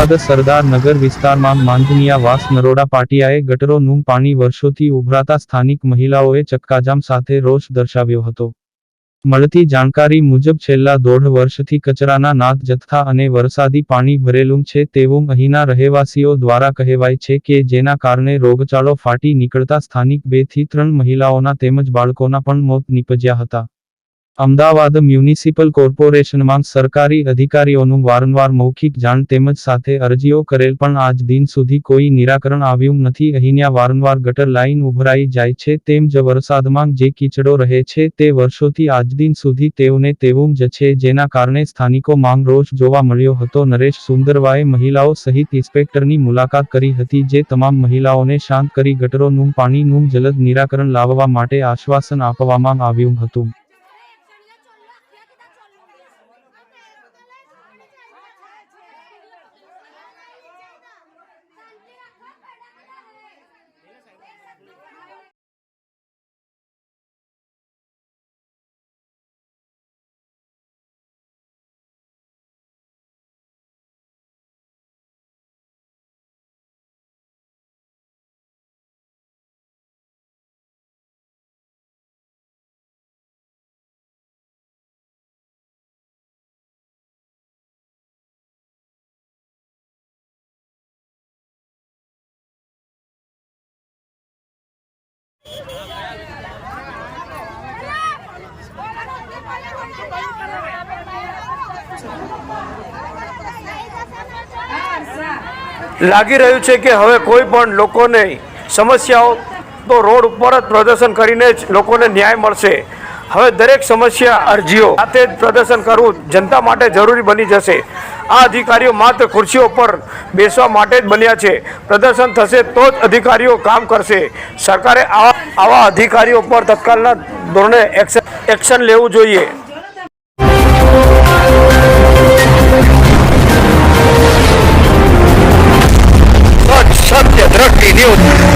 અમદાવાદ સરદાર નગર વિસ્તારમાં માંજનિયા વાસ નરોડા પાટિયાએ ગટરોનું પાણી વર્ષોથી ઉભરાતા સ્થાનિક મહિલાઓએ ચક્કાજામ સાથે રોષ દર્શાવ્યો હતો. મળતી જાણકારી મુજબ છેલ્લા દોઢ વર્ષથી કચરાના નાથ જથ્થા અને વરસાદી પાણી ભરેલું છે તેવું અહીંના રહેવાસીઓ દ્વારા કહેવાય છે કે જેના કારણે રોગચાળો ફાટી નીકળતા સ્થાનિક બેથી ત્રણ મહિલાઓના તેમજ બાળકોના પણ મોત નીપજ્યા હતા. અમદાવાદ મ્યુનિસિપલ કોર્પોરેશનમાં સરકારી અધિકારીઓનું વારંવાર મૌખિક જાણ તેમજ સાથે અરજીઓ કરેલ પણ આજ દિન સુધી કોઈ નિરાકરણ આવ્યું નથી. અહીંયા વારંવાર ગટર લાઈન ઉભરાઈ જાય છે તેમ જ વરસાદમાં જે કીચડો રહે છે તે વર્ષોથી આજ દિન સુધી તેઓને તેવું જ છે જેના કારણે સ્થાનિકો માંગ રોષ જોવા મળ્યો હતો. નરેશ સુંદરવાએ મહિલાઓ સહિત ઇન્સ્પેક્ટરની મુલાકાત કરી હતી જે તમામ મહિલાઓને શાંત કરી ગટરોનું પાણીનું જલદ નિરાકરણ લાવવા માટે આશ્વાસન આપવામાં આવ્યું હતું. લાગી રહ્યું છે કે હવે કોઈ પણ લોકોને સમસ્યાઓ તો રોડ ઉપર જ પ્રદર્શન કરીને જ લોકોને ન્યાય મળશે. હવે દરેક સમસ્યા અરજીઓ સાથે જ પ્રદર્શન કરવું જનતા માટે જરૂરી બની જશે. આ અધિકારીઓ માત્ર ખુરશીઓ પર બેસવા માટે જ બન્યા છે. પ્રદર્શન થશે તો જ અધિકારીઓ કામ કરશે. સરકારે આવા આવા અધિકારીઓ પર તત્કાલના ધોરણે એક્શન એક્શન લેવું જોઈએ. Рак переделать.